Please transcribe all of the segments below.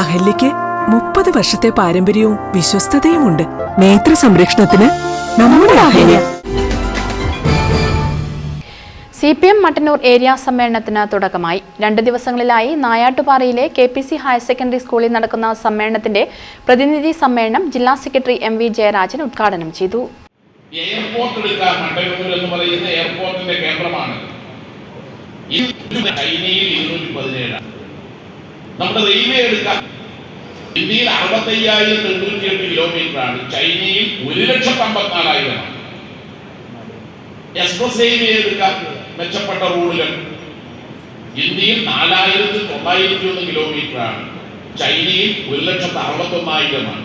അഹല്യയ്ക്ക് മുപ്പത് വർഷത്തെ പാരമ്പര്യവും വിശ്വസ്തതയുമുണ്ട്. നേത്ര സംരക്ഷണത്തിന് നമ്മുടെ Ahalya. C P M Mattannur area സമ്മേളനത്തിന് തുടക്കമായി. രണ്ട് ദിവസങ്ങളിലായി നായാട്ടുപാറയിലെ K P C higher secondary സ്കൂളിൽ നടക്കുന്ന സമ്മേളനത്തിന്റെ പ്രതിനിധി സമ്മേളനം ജില്ലാ സെക്രട്ടറി എം വി ജയരാജൻ ഉദ്ഘാടനം ചെയ്തു. എയർപോർട്ട് എന്ന് പറയുന്ന എയർപോർട്ടിന്റെ കേന്ദ്രമാണ്. ഇത് ചൈനയിൽ ഇരുന്നൂറ്റി പതിനേഴാണ്. നമ്മുടെ റെയിൽവേ എടുക്കാം ഇന്ത്യയിൽ അറുപത്തയ്യായിരത്തി എണ്ണൂറ്റി എട്ട് കിലോമീറ്റർ ആണ് ചൈനയിൽ ഒരു ലക്ഷത്തി അമ്പത്തിനാലായിരം എക്സ്പ്രസ് റെയിൽവേ എടുക്കാം മെച്ചപ്പെട്ട റോഡുകൾ. ഇന്ത്യയിൽ നാലായിരത്തി തൊള്ളായിരത്തി ഒന്ന് കിലോമീറ്റർ ആണ് ചൈനയിൽ ഒരു ലക്ഷത്തി അറുപത്തി ഒന്നായിരമാണ്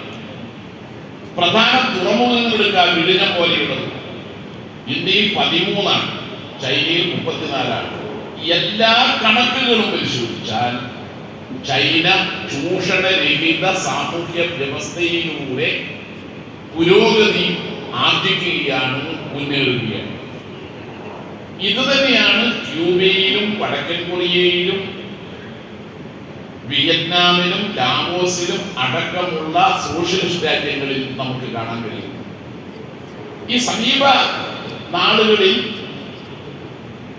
പ്രധാന തുറമുഖങ്ങൾ എടുക്കാൻ വിഴിഞ്ഞം പോലെയുള്ളത്. ഇന്ത്യയിൽ പതിമൂന്നാണ്. ചൈനയിൽ മുപ്പത്തിനാലാണ്. എല്ലാ കണക്കുകളും പരിശോധിച്ചാൽ ചൈന ചൂഷണരഹിത സാമൂഹ്യ വ്യവസ്ഥയിലൂടെ പുരോഗതി ആർജിക്കുകയാണ് മുന്നേറുകയാണ് ഇത് തന്നെയാണ് ക്യൂബയിലും വടക്കൻ കൊറിയയിലും വിയറ്റ്നാമിലും ലാവോസിലും അടക്കമുള്ള സോഷ്യലിസ്റ്റ് രാജ്യങ്ങളിൽ നമുക്ക് കാണാൻ കഴിയും. ഈ സമീപ നാളുകളിൽ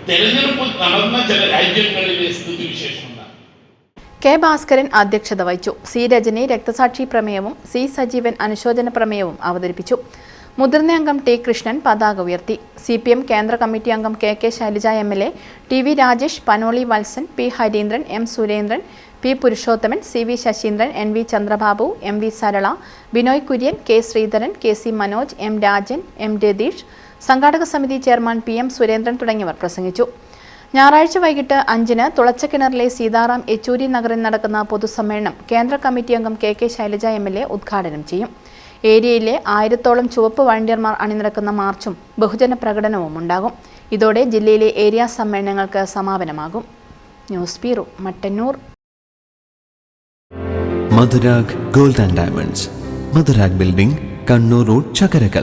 തെരഞ്ഞെടുപ്പ് നടന്ന ചില രാജ്യങ്ങളിലെ സ്ഥിതിവിശേഷമുണ്ട്. കെ ഭാസ്കരൻ അധ്യക്ഷത വഹിച്ചു. സി രജനി രക്തസാക്ഷി പ്രമേയവും സി സജീവൻ അനുശോചന പ്രമേയവും അവതരിപ്പിച്ചു. മുതിർന്ന അംഗം ടി കൃഷ്ണൻ പതാക ഉയർത്തി. സി പി എം കേന്ദ്ര കമ്മിറ്റി അംഗം K K Shailaja M L A T V Rajesh Panoli Valsan P Harindran M Surendran P Purushothaman C V Sasheendran N V Chandrababu M V Sarala Binoy Kurian K Sreedharan K C Manoj M Rajan M Ratheesh സംഘാടക സമിതി chairman P M Surendran തുടങ്ങിയവർ പ്രസംഗിച്ചു. ഞായറാഴ്ച വൈകിട്ട് അഞ്ചിന് തുളച്ചക്കിണറിലെ സീതാറാം യെച്ചൂരി നഗറിൽ നടക്കുന്ന പൊതുസമ്മേളനം കേന്ദ്ര കമ്മിറ്റി അംഗം K K Shailaja M L A ഉദ്ഘാടനം ചെയ്യും. ഏരിയയിലെ ആയിരത്തോളം ചുവപ്പ് വളണ്ടിയർമാർ അണിനിരക്കുന്ന മാർച്ചും ബഹുജന പ്രകടനവും ഉണ്ടാകും. ഇതോടെ ജില്ലയിലെ ഏരിയ സമ്മേളനങ്ങൾക്ക് സമാപനമാകും. News bureau Mattannur. Madhurag gold and diamonds. Madhurag building Kannur road Chakkarakkal.